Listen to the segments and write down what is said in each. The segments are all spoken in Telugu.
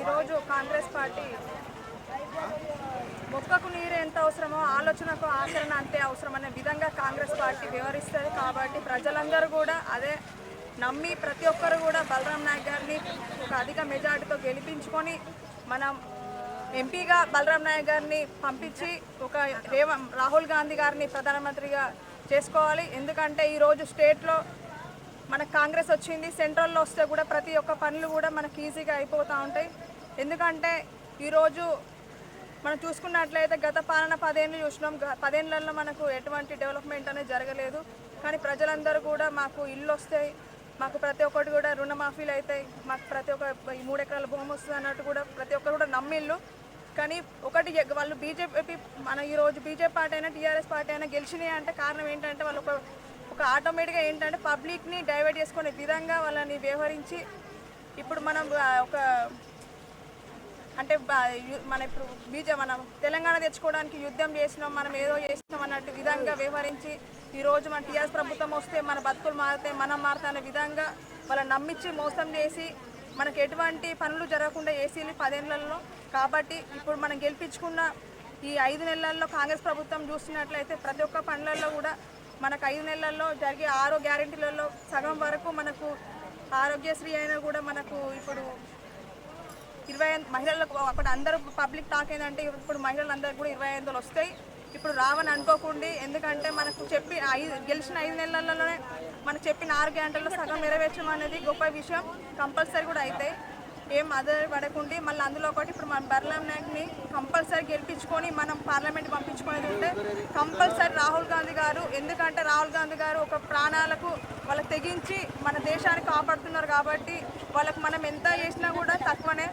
ఈరోజు కాంగ్రెస్ పార్టీ మొక్కకు నీరు ఎంత అవసరమో ఆలోచనకు ఆచరణ అంతే అవసరం అనే విధంగా కాంగ్రెస్ పార్టీ వివరిస్తుంది కాబట్టి ప్రజలందరూ కూడా అదే నమ్మి ప్రతి ఒక్కరు కూడా బలరాం నాయక్ గారిని ఒక అధిక మెజార్టీతో గెలిపించుకొని మనం ఎంపీగా బలరాం నాయక్ గారిని పంపించి ఒక రేవ రాహుల్ గాంధీ గారిని ప్రధానమంత్రిగా చేసుకోవాలి. ఎందుకంటే ఈరోజు స్టేట్లో మనకు కాంగ్రెస్ వచ్చింది సెంట్రల్లో వస్తే కూడా ప్రతి ఒక్క పనులు కూడా మనకి ఈజీగా అయిపోతూ ఉంటాయి. ఎందుకంటే ఈరోజు మనం చూసుకున్నట్లయితే గత పాలన పదేళ్ళు చూసినాం. గ- పదేళ్ళలో మనకు ఎటువంటి డెవలప్మెంట్ అనేది జరగలేదు. కానీ ప్రజలందరూ కూడా మాకు ఇల్లు వస్తాయి. మాకు ప్రతి ఒక్కటి కూడా రుణమాఫీలు అవుతాయి మాకు ప్రతి ఒక్క ఈ మూడు ఎకరాల భూమి వస్తుంది అన్నట్టు కూడా ప్రతి ఒక్కరు కూడా నమ్మిళ్ళు. కానీ ఒకటి వాళ్ళు బీజేపీ మన ఈరోజు బీజేపీ పార్టీ అయినా టీఆర్ఎస్ పార్టీ అయినా గెలిచినాయి అంటే కారణం ఏంటంటే వాళ్ళు ఒక ఒక ఆటోమేటిక్గా ఏంటంటే పబ్లిక్ని డైవర్ట్ చేసుకునే విధంగా వాళ్ళని వ్యవహరించి ఇప్పుడు మనం ఒక అంటే మన ఇప్పుడు బీజే మనం తెలంగాణ తెచ్చుకోవడానికి యుద్ధం చేసినాం మనం ఏదో చేసినాం అన్నట్టు విధంగా వ్యవహరించి ఈరోజు మన టీఆర్ఎస్ ప్రభుత్వం వస్తే మన బతుకులు మారితే మనం మారుతాయి అనే విధంగా వాళ్ళని నమ్మించి మోసం చేసి మనకు ఎటువంటి పనులు జరగకుండా ఏసీని పదేళ్ళలో. కాబట్టి ఇప్పుడు మనం గెలిపించుకున్న ఈ ఐదు నెలల్లో కాంగ్రెస్ ప్రభుత్వం చూసినట్లయితే ప్రతి ఒక్క పనులలో కూడా మనకు ఐదు నెలల్లో జరిగే ఆరో గ్యారెంటీలలో సగం వరకు మనకు ఆరోగ్యశ్రీ అయినా కూడా మనకు ఇప్పుడు ఇరవై ఐదు మహిళలకు అక్కడ అందరూ పబ్లిక్ టాక్ ఏంటంటే ఇప్పుడు మహిళలందరూ కూడా ఇరవై ఐదు వస్తాయి. ఇప్పుడు రావని అనుకోకుండా. ఎందుకంటే మనకు చెప్పి ఐదు గెలిచిన ఐదు నెలలలోనే మనకు చెప్పిన ఆరు గంటల్లో సగం నెరవేర్చడం అనేది గొప్ప విషయం. కంపల్సరీ కూడా అవుతాయి ఏం అదర్ పడకుండా. మళ్ళీ అందులో ఒకటి ఇప్పుడు మన బర్లాం కంపల్సరీ గెలిపించుకొని మనం పార్లమెంట్ పంపించుకునేది ఉంటే కంపల్సరీ రాహుల్ గాంధీ గారు ఎందుకంటే రాహుల్ గాంధీ గారు ఒక ప్రాణాలకు వాళ్ళకి తెగించి మన దేశాన్ని కాపాడుతున్నారు కాబట్టి వాళ్ళకి మనం ఎంత చేసినా కూడా తక్కువనే.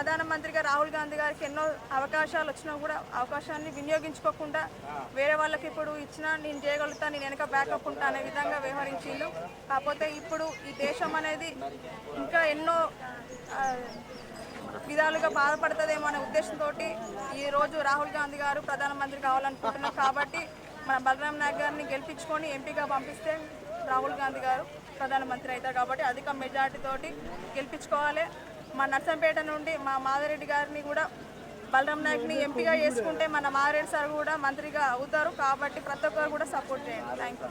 ప్రధానమంత్రిగా రాహుల్ గాంధీ గారికి ఎన్నో అవకాశాలు వచ్చినా కూడా అవకాశాన్ని వినియోగించుకోకుండా వేరే వాళ్ళకి ఇప్పుడు ఇచ్చినా నేను చేయగలుగుతా నేను వెనక బ్యాకప్ ఉంటా అనే విధంగా వ్యవహరించిండు. కాకపోతే ఇప్పుడు ఈ దేశం అనేది ఇంకా ఎన్నో విధాలుగా బాధపడుతుందేమో అనే ఉద్దేశంతో ఈరోజు రాహుల్ గాంధీ గారు ప్రధానమంత్రి కావాలనుకుంటున్నారు కాబట్టి మన బలరాం నాయక్ గారిని గెలిపించుకొని ఎంపీగా పంపిస్తే రాహుల్ గాంధీ గారు ప్రధానమంత్రి అవుతారు కాబట్టి అధిక మెజార్టీ గెలిపించుకోవాలి. మా నర్సంపేట నుండి మా మాధవరెడ్డి గారిని కూడా బలరాం నాయక్ని ఎంపీగా చేసుకుంటే మన మాధవరెడ్డి సార్ కూడా మంత్రిగా అవుతారు. కాబట్టి ప్రతి ఒక్కరు కూడా సపోర్ట్ చేయండి. Thank you